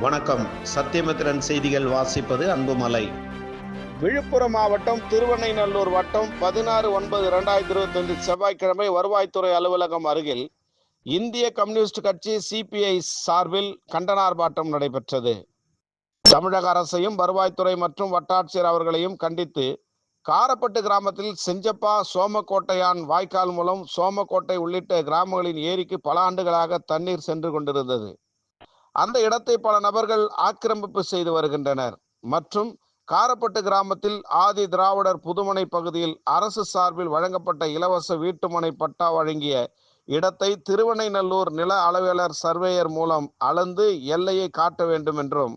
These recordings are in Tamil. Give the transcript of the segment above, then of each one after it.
வணக்கம். சத்தியமித்திரன் செய்திகள் வாசிப்பது அன்புமலை. விழுப்புரம் மாவட்டம் திருவண்ணைநல்லூர் வட்டம் பதினாறு ஒன்பது இரண்டாயிரத்தி இருபத்தைந்து செவ்வாய்க்கிழமை வருவாய்த்துறை அலுவலகம் அருகில் இந்திய கம்யூனிஸ்ட் கட்சி சிபிஐ சார்பில் கண்டன ஆர்ப்பாட்டம் நடைபெற்றது. தமிழக அரசையும் வருவாய்த்துறை மற்றும் வட்டாட்சியர் அவர்களையும் கண்டித்து காரப்பட்டு கிராமத்தில் செஞ்சப்பா சோமக்கோட்டையான் வாய்க்கால் மூலம் சோமக்கோட்டை உள்ளிட்ட கிராமங்களின் ஏரிக்கு பல ஆண்டுகளாக தண்ணீர் சென்று கொண்டிருந்தது. அந்த இடத்தை பல நபர்கள் ஆக்கிரமிப்பு செய்து வருகின்றனர். மற்றும் காரப்பட்டு கிராமத்தில் ஆதி திராவிடர் புதுமனை பகுதியில் அரசு சார்பில் வழங்கப்பட்ட இலவச வீட்டுமனை பட்டா வழங்கிய இடத்தை திருவணைநல்லூர் நில அளவியலர் சர்வேயர் மூலம் அளந்து எல்லையை காட்ட வேண்டும் என்றும்.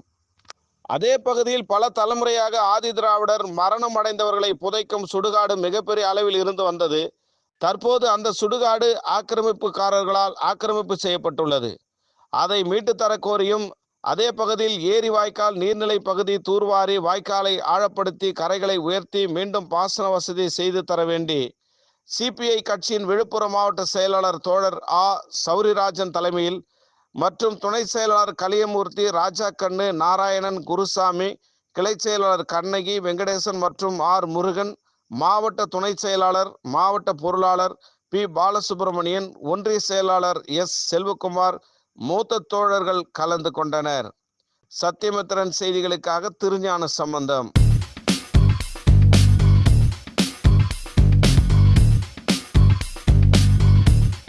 அதே பகுதியில் பல தலைமுறையாக ஆதி திராவிடர் மரணம் அடைந்தவர்களை புதைக்கும் சுடுகாடு மிகப்பெரிய அளவில் இருந்து வந்தது. தற்போது அந்த சுடுகாடு ஆக்கிரமிப்புக்காரர்களால் ஆக்கிரமிப்பு செய்யப்பட்டுள்ளது. அதை மீட்டு தர கோரியும் அதே பகுதியில் ஏரி வாய்க்கால் நீர்நிலை பகுதி தூர்வாரி வாய்க்காலை ஆழப்படுத்தி கரைகளை உயர்த்தி மீண்டும் பாசன வசதி செய்து தர வேண்டி சிபிஐ கட்சியின் விழுப்புரம் மாவட்ட செயலாளர் தோழர் ஆ. சௌரிராஜன் தலைமையில் மற்றும் துணை செயலாளர் கலியமூர்த்தி ராஜா கண்ணு நாராயணன் குருசாமி கிளை செயலாளர் கண்ணகி வெங்கடேசன் மற்றும் ஆர். முருகன் மாவட்ட துணை செயலாளர் மாவட்ட பொருளாளர் பி. பாலசுப்ரமணியன் ஒன்றிய செயலாளர் எஸ். செல்வகுமார் மூத்த தோழர்கள் கலந்து கொண்டனர். சத்தியமித்திரன் செய்திகளுக்காக திருஞான சம்பந்தம்.